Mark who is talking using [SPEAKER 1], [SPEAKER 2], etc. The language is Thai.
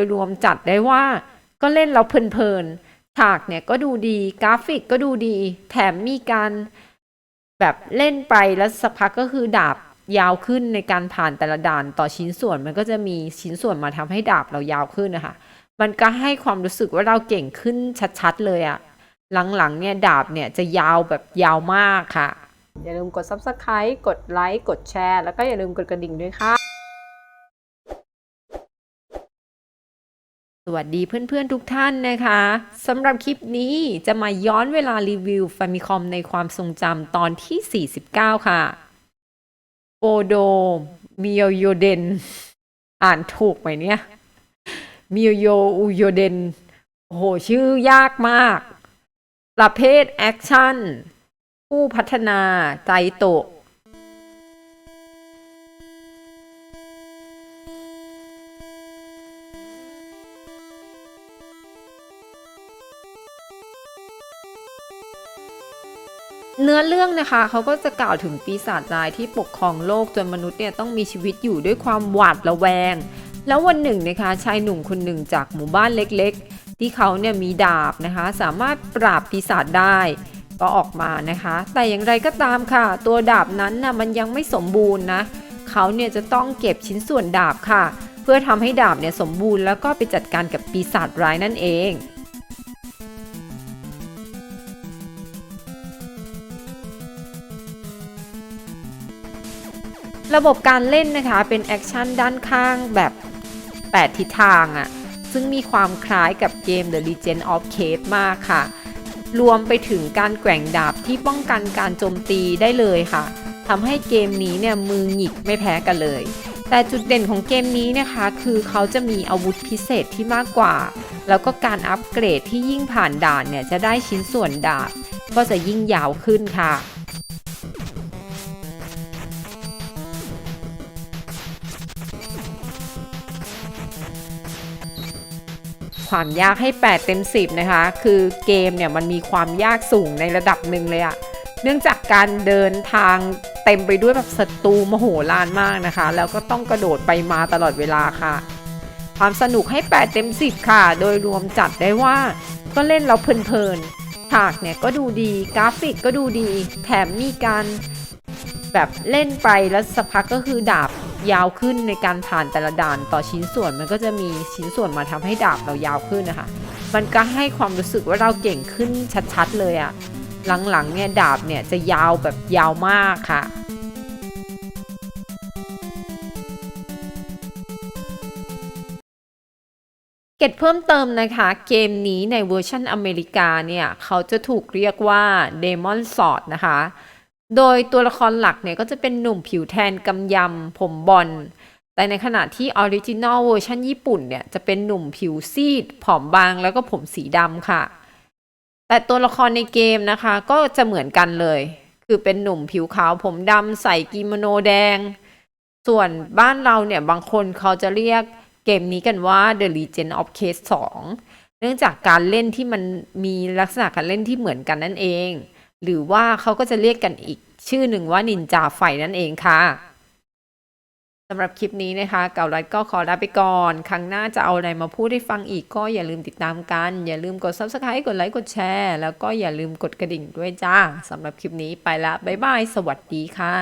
[SPEAKER 1] ยรวมจัดได้ว่า ก็เล่นเราเพลินๆฉากเนี่ยก็ดูดีกราฟิกก็ดูดี แถมมีการแบบเล่นไปแล้วสักพักก็คือดาบยาวขึ้นในการผ่านแต่ละด่านต่อชิ้นส่วนมันก็จะมีชิ้นส่วนมาทำให้ดาบเรายาวขึ้นนะคะมันก็ให้ความรู้สึกว่าเราเก่งขึ้นชัดๆเลยอะหลังๆเนี่ยดาบเนี่ยจะยาวแบบยาวมากค่ะ อย่าลืมกด subscribe กดไลค์กดแชร์ แล้วก็อย่าลืมกดกระดิ่งด้วยค่ะ สวัสดีเพื่อนๆทุกท่านนะคะสำหรับคลิปนี้จะมาย้อนเวลารีวิว Famicom ในความทรงจำตอนที่ 49 ค่ะโอโดมิโยโยเดน อ่านถูกไหมเนี่ยมิโยโยอุโยเดน โอ้โห ชื่อยากมาก ประเภทแอคชั่น ผู้พัฒนาใจโตะ เนื้อเรื่องนะคะเขาก็จะกล่าวถึงปีศาจร้ายที่ปกครองโลกจนมนุษย์เนี่ยต้องมีชีวิตอยู่ด้วยความหวาดระแวง แล้ววันหนึ่งนะคะชายหนุ่มคนหนึ่งจากหมู่บ้านเล็กๆ ที่เขาเนี่ยมีดาบนะคะ สามารถปราบปีศาจได้ก็ออกมานะคะ แต่อย่างไรก็ตามค่ะ ตัวดาบนั้นนะมันยังไม่สมบูรณ์นะเขาเนี่ยจะต้องเก็บชิ้นส่วนดาบค่ะ เพื่อทำให้ดาบเนี่ยสมบูรณ์แล้วก็ไปจัดการกับปีศาจร้ายนั่นเอง ระบบการเล่นนะคะเป็นแอคชั่นด้านข้างแบบ 8 ทิศทางอะ่ะ ซึ่งมีความคล้ายกับเกม The Legend of Cave มากค่ะ รวมไปถึงการแกว่งดาบที่ป้องกันการโจมตีได้เลยค่ะทำให้เกมนี้เนี่ยมือหงิกไม่แพ้กันเลย แต่จุดเด่นของเกมนี้นะคะ คือเขาจะมีอาวุธพิเศษที่มากกว่า แล้วก็การอัปเกรดที่ยิ่งผ่านด่านเนี่ยจะได้ชิ้นส่วนดาบก็จะยิ่งยาวขึ้นค่ะ ความยากให้ 8 เต็ม 10 นะคะ คือเกมเนี่ยมันมีความยากสูงในระดับหนึ่งเลยอะเนื่องจากการเดินทางเต็มไปด้วยแบบศัตรูมโหฬารมากนะคะ แล้วก็ต้องกระโดดไปมาตลอดเวลาค่ะ ความสนุกให้ 8 เต็ม 10 ค่ะ โดยรวมจัดได้ว่าก็เล่นเราเพลินๆฉากเนี่ยก็ดูดีกราฟิกก็ดูดี แถมมีการ แบบเล่นไปแล้วสักพักก็คือดาบยาวขึ้นในการผ่านแต่ละด่านต่อชิ้นส่วนมันก็จะมีชิ้นส่วนมาทำให้ดาบเรายาวขึ้นนะคะ มันก็ให้ความรู้สึกว่าเราเก่งขึ้นชัดๆเลยอะหลังๆเนี่ยดาบเนี่ยจะยาวแบบยาวมากค่ะเก็ตเพิ่มเติมนะคะ เกมนี้ในเวอร์ชันอเมริกาเนี่ย เขาจะถูกเรียกว่า Demon Sword นะคะ โดยตัวละครหลักเนี่ยก็จะเป็นหนุ่มผิวแทนกำยำผมบอล แต่ในขณะที่ออริจินอลเวอร์ชันญี่ปุ่นเนี่ยจะเป็นหนุ่มผิวซีด ผอมบางแล้วก็ผมสีดำค่ะ แต่ตัวละครในเกมนะคะก็จะเหมือนกันเลย คือเป็นหนุ่มผิวขาวผมดำใส่กิโมโนแดง ส่วนบ้านเราเนี่ยบางคนเขาจะเรียกเกมนี้กันว่า The Legend of Case 2 เนื่องจากการเล่นที่มันมีลักษณะการเล่นที่เหมือนกันนั่นเอง หรือว่าเขาก็จะเรียกกันอีกชื่อหนึ่งว่านินจาไฟนั่นเองค่ะสำหรับคลิปนี้นะคะเก่ารัดก็ขอลาไปก่อน ครั้งหน้าจะเอาอะไรมาพูดให้ฟังอีกก็อย่าลืมติดตามกัน อย่าลืมกด subscribe กดไลค์กดแชร์แล้วก็อย่าลืมกดกระดิ่งด้วยจ้าสำหรับคลิปนี้ไปละบ๊ายบาย สวัสดีค่ะ